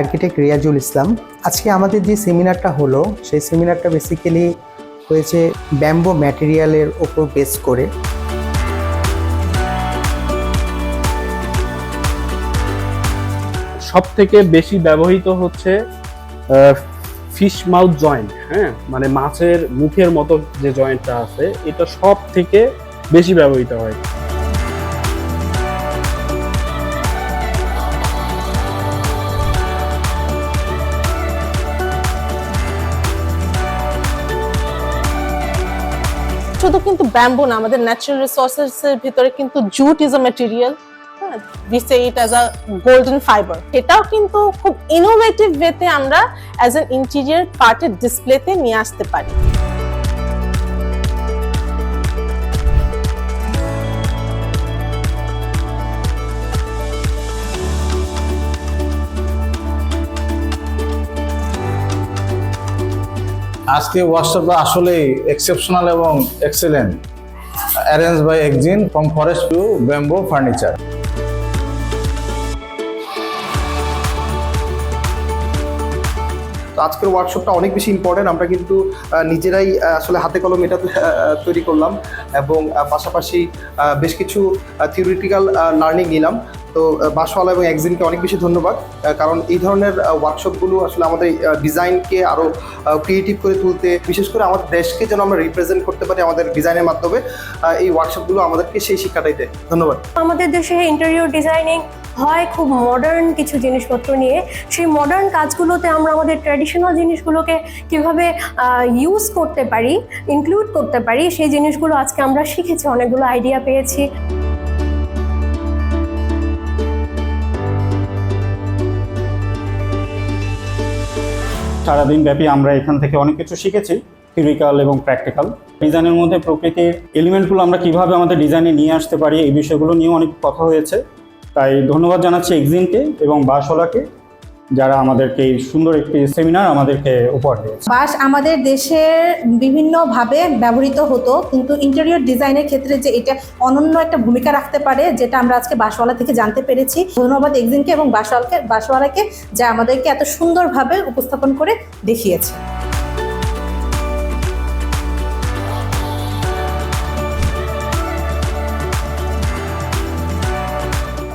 Architect Riazul ইসলাম। আজকে আমাদের যে সেমিনারটা হলো, সেই সেমিনারটা বেসিক্যালি হয়েছে ব্যাম্বো ম্যাটেরিয়ালের ওপর বেস করে। সব থেকে বেশি ব্যবহৃত হচ্ছে ফিশ মাউথ জয়েন্ট হ্যাঁ? মানে মাছের মুখের মতো যে জয়েন্টটা আছে, এটা সব থেকে বেশি ব্যবহৃত হয়। শুধু কিন্তু ব্যাম্বু না, আমাদের ন্যাচারাল রিসোর্সেস এর ভিতরে কিন্তু jute is a a golden fibre এটাও কিন্তু খুব ইনোভেটিভ ওয়েতে আমরা অ্যাজ এন ইন্টেরিয়ার পার্টের ডিসপ্লেতে নিয়ে আসতে পারি। আজকে ওয়ার্কশপটা আসলেই এক্সেপশনাল এবং excellent arrange by একজিন from forest to bamboo furniture তো আজকের ওয়ার্কশপটা অনেক বেশি ইম্পর্টেন্ট আমরা কিন্তু নিজেরাই আসলে হাতে কলম এটা তৈরি করলাম এবং পাশাপাশি বেশ কিছু থিওরিটিক্যাল লার্নিং নিলাম। তো বাসওয়ালা এবং একজিনকে অনেক বেশি ধন্যবাদ। কারণ এই ধরনের ওয়ার্কশপগুলো আসলে আমাদের ডিজাইনকে আরও ক্রিয়েটিভ করে তুলতে, বিশেষ করে আমাদের দেশকে যেন আমরা রিপ্রেজেন্ট করতে পারি আমাদের ডিজাইনের মাধ্যমে এই ওয়ার্কশপগুলো আমাদেরকে সেই শিক্ষাটাই দেয়। ধন্যবাদ। আমাদের দেশে ইন্টেরিয়র ডিজাইনিং হয় খুব মডার্ন কিছু জিনিসপত্র নিয়ে। সেই মডার্ন কাজগুলোতে আমরা আমাদের ট্র্যাডিশনাল জিনিসগুলোকে কীভাবে ইউজ করতে পারি ইনক্লুড করতে পারি, সেই জিনিসগুলো আজকে আমরা শিখেছি, অনেকগুলো আইডিয়া পেয়েছি। সারাদিন ব্যাপী আমরা এখান থেকে অনেক কিছু শিখেছি থিওরিক্যাল এবং প্র্যাকটিক্যাল ডিজাইনের মধ্যে প্রকৃতির এলিমেন্টগুলো আমরা কীভাবে আমাদের ডিজাইনে নিয়ে আসতে পারি এই বিষয়গুলো নিয়েও অনেক কথা হয়েছে। তাই ধন্যবাদ জানাচ্ছি এক্সিনকে এবং বাসওয়ালাকে যারা আমাদেরকে এই সুন্দর একটি সেমিনার আমাদেরকে উপহার দিয়েছে। বাস আমাদের দেশে বিভিন্নভাবে ব্যবহৃত হতো, কিন্তু ইন্টেরিয়র ডিজাইনের ক্ষেত্রে যে এটা অনন্য একটা ভূমিকা রাখতে পারে, যেটা আমরা আজকে বাসওয়ালা থেকে জানতে পেরেছি। ধন্যবাদ একদিনকে এবং বাসওয়ালকে বাসওয়ালাকে যা আমাদেরকে এত সুন্দরভাবে উপস্থাপন করে দেখিয়েছে।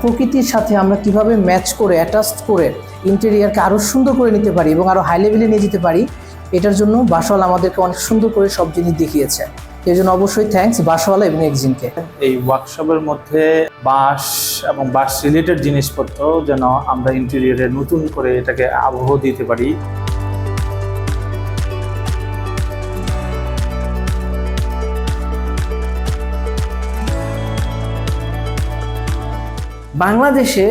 প্রকৃতির সাথে আমরা কীভাবে ম্যাচ করে অ্যাটাচড করে ইন্টেরিয়ারকে আরও সুন্দর করে নিতে পারি এবং আরও হাই লেভেলে নিয়ে যেতে পারি, এটার জন্য বাসওয়ালা আমাদেরকে অনেক সুন্দর করে সব জিনিস দেখিয়েছে। এই জন্য অবশ্যই থ্যাঙ্কস বাসওয়ালা এবং একজিনকে এই ওয়ার্কশপের মধ্যে বাঁশ এবং বাঁশ রিলেটেড জিনিসপত্র যেন আমরা ইন্টেরিয়রে নতুন করে এটাকে আবহ দিতে পারি। বাংলাদেশে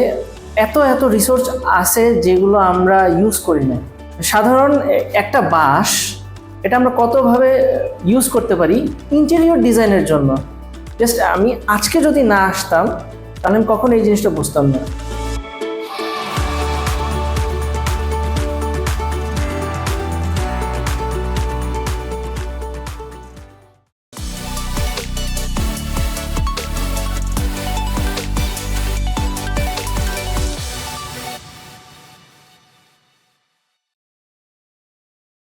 এত এত রিসোর্স আছে যেগুলো আমরা ইউজ করি না। সাধারণ একটা বাঁশ, এটা আমরা কতভাবে ইউজ করতে পারি? ইন্টেরিয়র ডিজাইনের জন্য। জাস্ট আমি আজকে যদি না আসতাম, তাহলে আমি কখনো এই জিনিসটা বুঝতাম না।